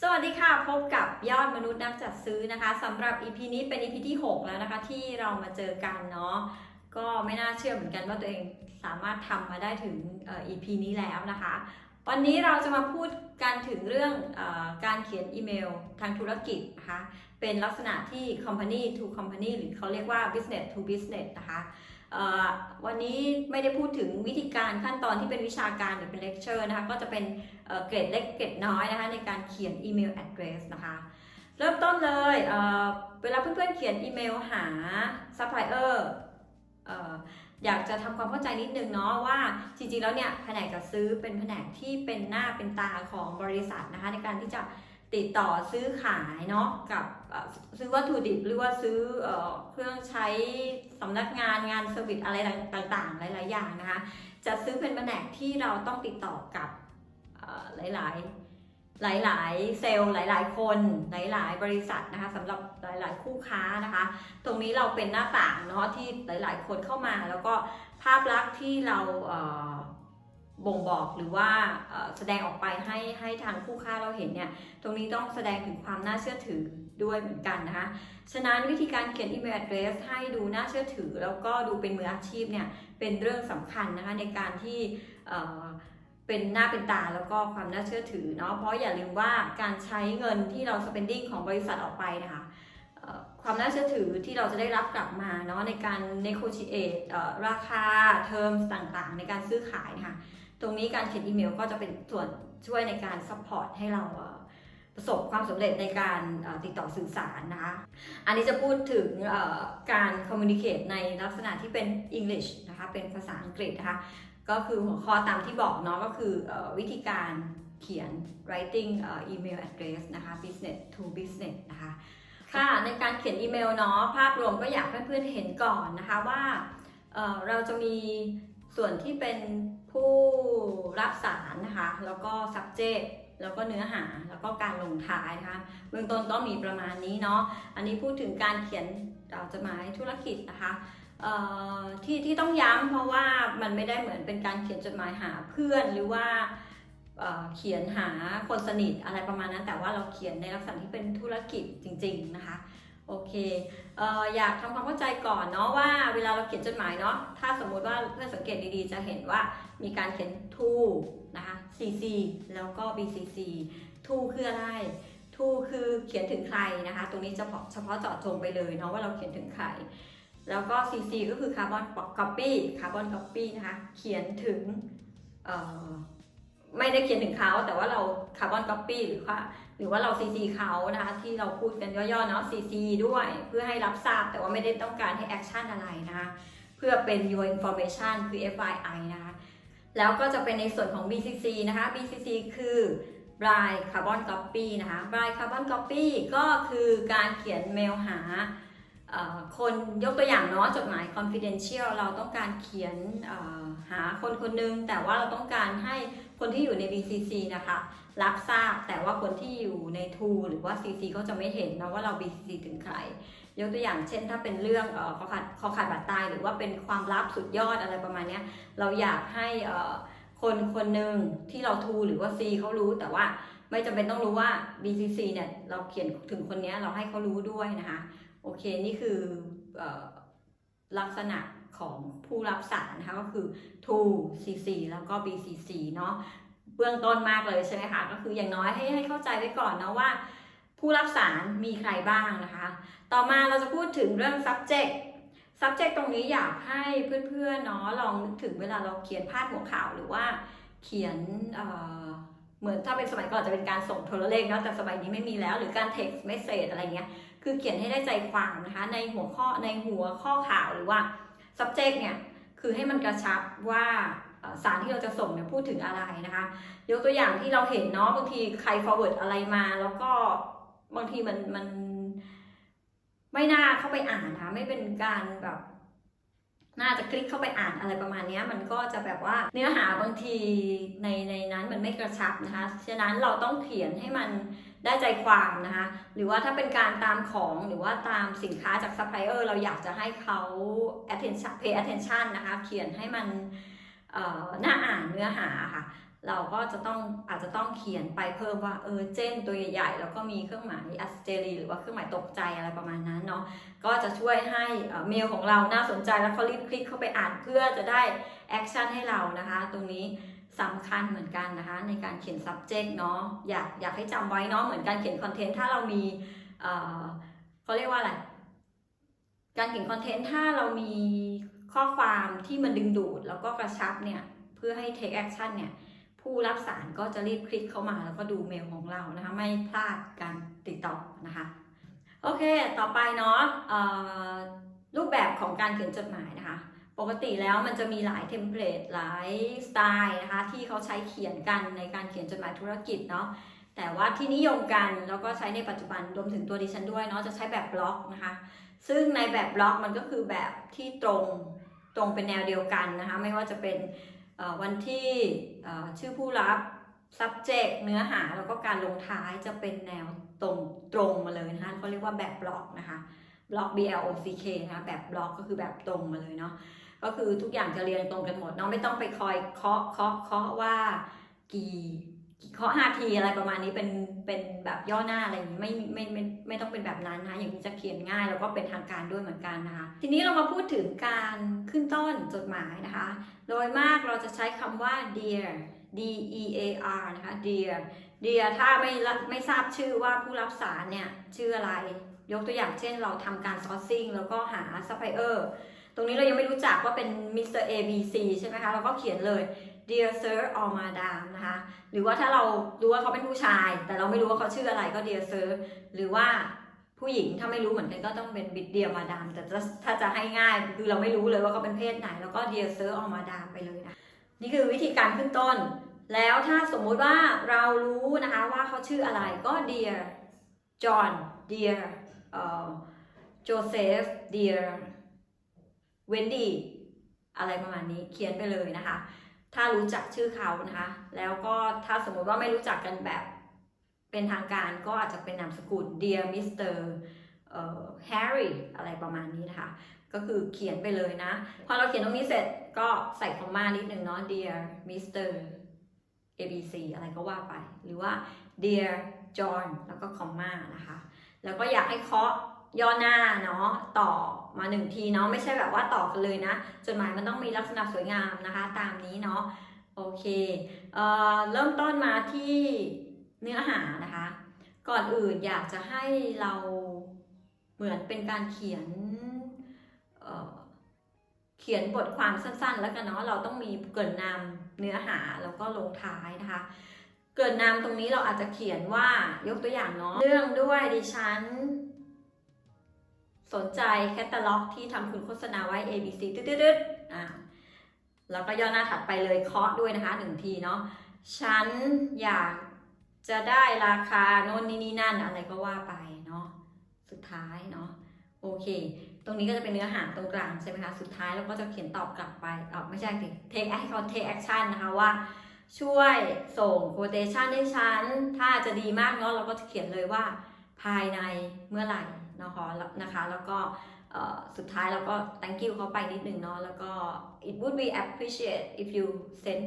สวัสดีค่ะ พบกับยอดมนุษย์นักจัดซื้อนะคะสำหรับ EP นี้เป็น EP ที่ 6 แล้วนะคะที่เรามาเจอกันเนาะก็ไม่น่าเชื่อเหมือนกันว่าตัวเองสามารถทำมาได้ถึงอ่อ EP นี้แล้วนะคะ วันนี้เราจะมาพูดกันถึงเรื่องอการเขียนอีเมลทางธุรกิจนะคะเป็นลักษณะที่ company to company หรือเขาเรียกว่า business to business นะคะ วันนี้ไม่ได้พูดถึงวิธีการขั้นตอนที่เป็นวิชาการหรือเป็นเลคเชอร์นะคะก็จะเป็นเกรดเล็กเกรดน้อยนะคะในการเขียนอีเมล address นะคะเริ่มต้นเลยเเวลาเพื่อนๆเขียนอีเมลหา supplier เอ่ออยากจะทำความเข้าใจนิดนึงเนาะว่าจริงๆแล้วเนี่ยแผนกจัดซื้อเป็นแผนกที่เป็นหน้าเป็นตาของบริษัทนะคะในการที่จะ ติดต่อซื้อขายเนาะกับซื้อวัตถุดิบหรือว่าซื้อเอเครื่องใช้สำนักงานงานเซอร์วิสอะไรต่างๆ หลาย ๆ อย่างนะคะ จะซื้อเป็นแผนกที่เราต้องติดต่อกับหลายๆหลาย ๆ เซลล์หลาย ๆ คนหลาย ๆ บริษัทนะคะสำหรับหลาย ๆ คู่ค้านะคะ ตรงนี้เราเป็นหน้าต่างเนาะที่หลาย ๆ คนเข้ามา แล้วก็ภาพลักษณ์ที่เราเอ่อ บ่งบอกหรือว่าแสดงออกไปให้ให้ทางคู่ค้าเราเห็นเนี่ย ตรงนี้ต้องแสดงถึงความน่าเชื่อถือด้วยเหมือนกันนะคะ ฉะนั้นวิธีการเขียนอีเมล address ให้ดูน่าเชื่อถือ แล้วก็ดูเป็นมืออาชีพเนี่ยเป็นเรื่องสำคัญนะคะในการที่เป็นหน้าเป็นตาแล้วก็ความน่าเชื่อถือเนาะเพราะอย่าลืมว่าการใช้เงินที่เรา spending ของบริษัทออกไปนะคะความน่าเชื่อถือที่เราจะได้รับกลับมาเนาะในการ negotiate เอ่อราคา terms ต่างๆ ในการซื้อขายนะคะ ตรงนี้การเขียนอีเมลก็จะเป็นส่วนช่วยในการ support ให้เราประสบความสำเร็จในการติดต่อสื่อสารนะคะ อันนี้จะพูดถึงการ communicate ในลักษณะที่เป็น English นะคะ เป็นภาษาอังกฤษนะคะ ก็คือหัวข้อตามที่บอกเนาะก็คืออวิธีการเขียน writing เอ่อ email address นะคะ business to business นะคะ ค่ะ ในการเขียนอีเมลเนาะ ภาพรวมก็อยากให้เพื่อนๆเห็นก่อนนะคะว่าเราจะมีส่วนที่เป็น ผู้รับสารนะคะ แล้วก็ subject แล้วก็เนื้อหาแล้วก็การลงท้ายนะคะเบื้องต้นก็มีประมาณนี้เนาะอันนี้พูดถึงการเขียนจดหมายธุรกิจนะคะเอ่อที่ที่ต้องย้ำเพราะว่ามันไม่ได้เหมือนเป็นการเขียนจดหมายหาเพื่อนหรือว่าเเขียนหาคนสนิทอะไรประมาณนั้น แต่ว่าเราเขียนในลักษณะที่เป็นธุรกิจจริง ๆนะคะโอเคเอ่ออยากทำความเข้าใจก่อนเนาะว่าเวลาเราเขียนจดหมายเนาะถ้าสมมุติว่าเพื่อนสังเกตดีๆ จะเห็นว่า มีการเขียน to นะคะ cc แล้วก็ bcc to คืออะไร to คือเขียนถึงใครนะคะ ตรงนี้เฉพาะเฉพาะเจาะจงไปเลยเนาะว่าเราเขียนถึงใคร แล้วก็ CC ก็คือ Carbon Copy Carbon Copy นะคะ เขียนถึงไม่ได้เขียนถึงเขาแต่ว่าเรา Carbon Copy หรือว่าหรือว่าเรา CC เขานะคะที่เราพูดกันย่อๆเนาะ CC ด้วยเพื่อให้รับทราบแต่ว่าไม่ได้ต้องการให้แอคชั่นอะไรนะคะเพื่อเป็น your information คือ FYI นะคะ แล้วก็จะเป็นในส่วนของ BCC นะคะ BCC คือ Bright Carbon Copy นะคะ Bright Carbon Copy ก็คือการเขียนเมลหาคนยกตัวอย่างเนาะจดหมาย confidential เราต้องการเขียนหาคนคนหนึง แต่ว่าเราต้องการให้คนที่อยู่ใน BCC นะคะ รับทราบแต่ว่าคนที่อยู่ใน Tool หรือว่า CC เขาจะไม่เห็นนะว่าเรา BCC ถึงใคร ยกตัวอย่างเช่น ถ้าเป็นเรื่องคอขาดคอขาดบาดตาย หรือว่าเป็นความลับสุดยอดอะไรประมาณนี้เราอยากให้คนคนหนึ่งที่เรา Tool หรือว่า C เขารู้แต่ว่าไม่จำเป็นต้องรู้ว่า BCC เนี่ยเราเขียนถึงคนนี้เราให้เขารู้ด้วยนะคะโอเคนี่คือเออลักษณะของผู้รับสารนะคะก็คือ to cc แล้วก็ bcc เนาะเบื้องต้นมากเลยใช่ไหมคะ ก็คืออย่างน้อยให้ให้เข้าใจไว้ก่อนนะว่า ผู้รับสารมีใครบ้างนะคะ ต่อมาเราจะพูดถึงเรื่อง subject subject ตรงนี้อยากให้เพื่อนๆเนาะลองนึกถึงเวลาเราเขียนพาดหัวข่าวหรือว่าเขียนเเหมือนถ้าเป็นสมัยก่อนจะเป็นการส่งโทรเลขเนาะแต่สมัยนี้ไม่มีแล้ว หรือการ text message อะไรเงี้ยคือเขียนให้ได้ใจความนะคะ ในหัวข้อในหัวข้อข่าวหรือว่า subject เนี่ยคือให้มันกระชับว่าสารที่เราจะส่งเนี่ยพูดถึงอะไรนะคะ ยกตัวอย่างที่เราเห็นเนาะบางทีใคร forward อะไรมา แล้วก็ บางทีมันมันไม่น่าเข้าไปอ่านนะคะไม่เป็นการแบบ น่าจะคลิกเข้าไปอ่านอะไรประมาณนี้มันก็จะแบบว่าเนื้อหาบางทีในในนั้นมันไม่กระชับนะคะ ฉะนั้นเราต้องเขียนให้มันได้ใจความนะคะ หรือว่าถ้าเป็นการตามของหรือว่าตามสินค้าจากซัพพลายเออร์เราอยากจะให้เขา attention pay attention นะคะ เขียนให้มันน่าอ่านเนื้อหาค่ะ เราก็จะต้องอาจจะต้องเขียนไปเพิ่มว่าเออเจนตัวใหญ่ๆแล้วก็มีเครื่องหมายอัสเจรีหรือว่าเครื่องหมายตกใจอะไรประมาณนั้นเนาะก็จะช่วยให้เมลของเราน่าสนใจแล้วเขารีบคลิกเข้าไปอ่านเพื่อจะได้แอคชั่นให้เรานะคะ ตรงนี้สำคัญเหมือนกันนะคะ ในการเขียน subject เนาะอยากอยากให้จำไว้เนาะเหมือนการเขียนคอนเทนต์ถ้าเรามีเออเขาเรียกว่าอะไรการเขียนคอนเทนต์ถ้าเรามีข้อความที่มันดึงดูดแล้วก็กระชับเนี่ยเพื่อให้ take action เนี่ย ผู้รับสารก็จะรีบคลิกเข้ามาแล้วก็ดูเมลของเรานะคะ ไม่พลาดการติดต่อนะคะ โอเค ต่อไปเนาะรูปแบบของการเขียนจดหมายนะคะ ปกติแล้วมันจะมีหลายเทมเพลตหลายสไตล์นะคะ ที่เขาใช้เขียนกันในการเขียนจดหมายธุรกิจเนาะแต่ว่าที่นิยมกันแล้วก็ใช้ในปัจจุบันรวมถึงตัวดิฉันด้วยเนาะจะใช้แบบบล็อกนะคะ ซึ่งในแบบบล็อกมันก็คือแบบที่ตรงตรงเป็นแนวเดียวกันนะคะ ไม่ว่าจะเป็น วันที่ชื่อผู้รับ subject เนื้อหาแล้วก็การลงท้ายจะเป็นแนวตรงตรงมาเลยนะคะเขาเรียกว่าแบบบล็อกนะคะบล็อก B L O C K นะคะแบบบล็อกก็คือแบบตรงมาเลยเนาะก็คือทุกอย่างจะเรียงตรงกันหมดเนาะไม่ต้องไปคอยเคาะเคาะเคาะว่ากี่กี่ เคาะห้าทีอะไรประมาณนี้เป็นเป็นแบบย่อหน้าอะไรอย่างนี้ไม่ไม่ไม่ไม่ไม่ต้องเป็นแบบนั้นนะคะอย่างนี้จะเขียนง่ายแล้วก็เป็นทางการด้วยเหมือนกันนะคะทีนี้เรามาพูดถึงการขึ้นต้นจดหมายนะคะ โดยมากเราจะใช้คำว่า dear D E A R นะคะ dear dear ถ้าไม่รับไม่ทราบชื่อว่าผู้รับสารเนี่ยชื่ออะไร ยกตัวอย่างเช่นเราทำการ sourcing แล้วก็หา supplier ตรงนี้เรายังไม่รู้จักว่าเป็น Mr. A B C ใช่ไหมคะ เราก็เขียนเลย dear sir or madam นะคะ หรือว่าถ้าเรารู้ว่าเขาเป็นผู้ชาย แต่เราไม่รู้ว่าเขาชื่ออะไรก็ dear sir หรือว่าผู้หญิงถ้าไม่รู้เหมือนกันก็ต้องเป็น dear madam แต่ถ้าจะให้ง่ายคือเราไม่รู้เลยว่าเขาเป็นเพศไหน แล้วก็ dear sir or madam ไปเลยนะนี่คือวิธีการขึ้นต้น แล้วถ้าสมมุติว่าเรารู้นะคะว่าเขาชื่ออะไรก็ dear John dear เอ่ อ Joseph dear Wendy อะไรประมาณนี้เขียนไปเลยนะคะ ถ้ารู้จักชื่อเขานะคะ แล้วก็ถ้าสมมติว่าไม่รู้จักกันแบบเป็นทางการก็อาจจะเป็นนามสกุล dear Mr. เอ่อ Harry อะไรประมาณนี้นะคะ ก็คือเขียนไปเลยนะ พอเราเขียนตรงนี้เสร็จก็ใส่คอมมานิดนึงเนาะ dear Mr. ABC อะไรก็ว่าไป หรือว่า dear John แล้วก็คอมมานะคะ แล้วก็อยากให้เคาะ ย่อหน้าเนาะต่อมาหนึ่งทีเนาะไม่ใช่แบบว่าต่อกันเลยนะจดหมายมันต้องมีลักษณะสวยงามนะคะ ตามนี้เนาะโอเคเอ่อเริ่มต้นมาที่เนื้อหานะคะ ก่อนอื่นอยากจะให้เราเหมือนเป็นการเขียนเอ่อเขียนบทความสั้น ๆ แล้วกันเนาะเราต้องมีเกินนำเนื้อหาแล้วก็ลงท้ายนะคะ เกินนำตรงนี้เราอาจจะเขียนว่ายกตัวอย่างเนาะเรื่องด้วยดิฉัน สนใจแคตตาล็อกที่ทำคุณโฆษณาไว้ A B C ตืดๆอ่าแล้วก็ย่อหน้าถัดไปเลยเคาะด้วยนะคะหนึ่งทีเนาะฉันอยากจะได้ราคาโน่นนี่นี่นั่นอะไรก็ว่าไปเนาะสุดท้ายเนาะโอเค ตรงนี้ก็จะเป็นเนื้อหาตรงกลางใช่ไหมคะ สุดท้ายเราก็จะเขียนตอบกลับไปเออไม่ใช่สิ take action take action นะคะว่า ช่วยส่ง quotation ให้ฉัน ถ้าจะดีมากเนาะเราก็จะเขียนเลยว่าภายในเมื่อไหร่ นะคะนะคะ แล้วก็สุดท้ายเราก็ thank you เขาไปนิดนึงเนาะแล้วก็ it would be appreciate if you send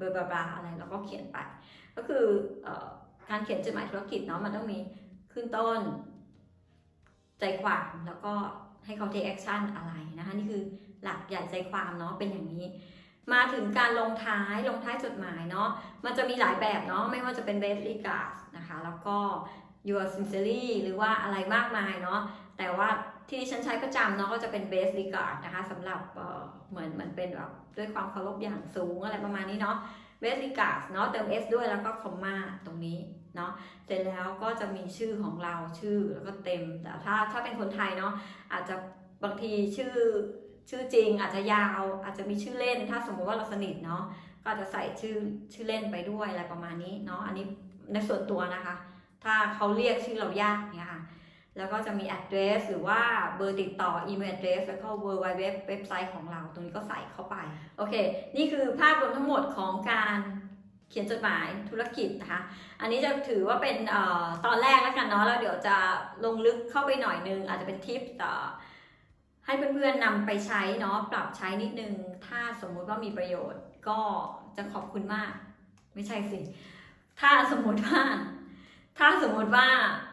บลาบลาอะไรแล้วก็เขียนไป ก็คืออการเขียนจดหมายธุรกิจเนาะมันต้องมีขึ้นต้น ใจความแล้วก็ให้เขา take action อะไรนะคะ นี่คือหลักใหญ่ใจความเนาะเป็นอย่างนี้ มาถึงการลงท้ายลงท้ายจดหมายเนาะมันจะมีหลายแบบเนาะไม่ว่าจะเป็น best regards นะคะ แล้วก็ your sincerely หรือว่าอะไรมากมายเนาะแต่ว่าที่ฉันใช้ประจำเนาะก็จะเป็น best regard นะคะสำหรับเหมือนเหมือนเป็นแบบด้วยความเคารพอย่างสูงอะไรประมาณนี้เนาะ best regards เนาะเติม s ด้วยแล้วก็คอมมาตรงนี้เนาะเสร็จแล้วก็จะมีชื่อของเราชื่อแล้วก็เต็มแต่ถ้าถ้าเป็นคนไทยเนาะอาจจะบางทีชื่อชื่อจริงอาจจะยาวอาจจะมีชื่อเล่น ถ้าสมมติว่าเราสนิทเนาะก็จะใส่ชื่อชื่อเล่นไปด้วยอะไรประมาณนี้เนาะอันนี้ในส่วนตัวนะคะ ถ้าเขาเรียกชื่อเรายากเนี่ยค่ะ แล้วก็จะมี address หรือว่าเบอร์ติดต่อ email address แล้วก็ w w w เว็บไซต์ของเราตรงนี้ก็ใส่เข้าไป โอเค นี่คือภาพรวมทั้งหมดของการเขียนจดหมายธุรกิจนะคะ อันนี้จะถือว่าเป็นออตอนแรกแล้วกันเนาะแล้วเดี๋ยวจะลงลึกเข้าไปหน่อยนึง อาจจะเป็นทิปต่อให้เพื่อนๆนำไปใช้เนาะปรับใช้นิดนึง ถ้าสมมุติว่ามีประโยชน์ก็จะขอบคุณมาก ไม่ใช่สิ ถ้าสมมติว่า ถ้าสมมติว่า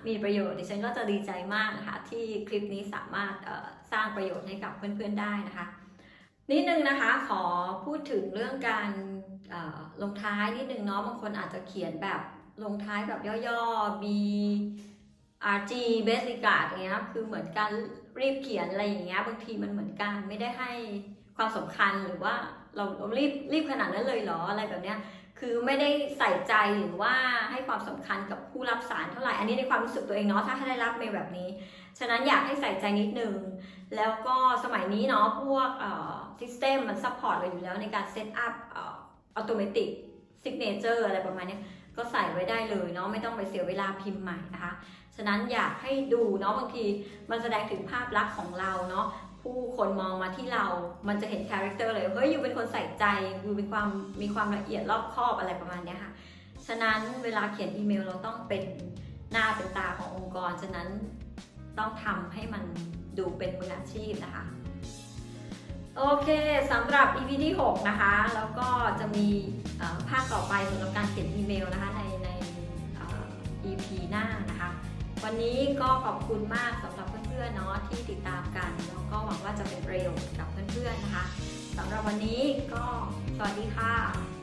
มีประโยชน์ดิฉันก็จะดีใจมากนะคะที่คลิปนี้สามารถสร้างประโยชน์ให้กับเพื่อนๆได้นะคะ นิดนึงนะคะขอพูดถึงเรื่องการลงท้ายนิดนึงเนาะบางคนอาจจะเขียนแบบลงท้ายแบบย่อๆ B RG best regard อย่างเงี้ยคือเหมือนการรีบเขียนอะไรอย่างเงี้ยบางทีมันเหมือนกันไม่ได้ให้ความสำคัญหรือว่าเราเรารีบรีบขนาดนั้นเลยเหรออะไรแบบเนี้ย คือไม่ได้ใส่ใจหรือว่าให้ความสำคัญกับผู้รับสารเท่าไหร่ อันนี้ในความรู้สึกตัวเองเนาะถ้าให้ได้รับเมลแบบนี้ ฉะนั้นอยากให้ใส่ใจนิดนึง แล้วก็สมัยนี้เนาะพวกเอ่อซิสเต็มมันซัพพอร์ตเราอยู่แล้วในการเซตอัพเอ่ออัตโนมัติซิกเนเจอร์อะไรประมาณนี้ก็ใส่ไว้ได้เลยเนาะไม่ต้องไปเสียเวลาพิมพ์ใหม่นะคะ ฉะนั้นอยากให้ดูเนาะบางทีมันแสดงถึงภาพลักษณ์ของเราเนาะ ผู้คนมองมาที่เรา มันจะเห็นคาแรคเตอร์เลย เฮ้ย อยู่เป็นคนใส่ใจอยู่เป็นความมีความละเอียดรอบคอบอะไรประมาณนี้ค่ะ ฉะนั้นเวลาเขียนอีเมลเราต้องเป็นหน้าเป็นตาขององค์กร ฉะนั้นต้องทำให้มันดูเป็นมืออาชีพนะคะ โอเคสำหรับ EP ที่ 6 นะคะ แล้วก็จะมีภาคต่อไปสำหรับการเขียนอีเมลนะคะในใน EP หน้านะคะ วันนี้ก็ขอบคุณมากสำหรับเพื่อนๆเนาะที่ติดตามกันแล้วก็หวังว่าจะเป็นประโยชน์กับเพื่อนๆนะคะสำหรับวันนี้ก็สวัสดีค่ะ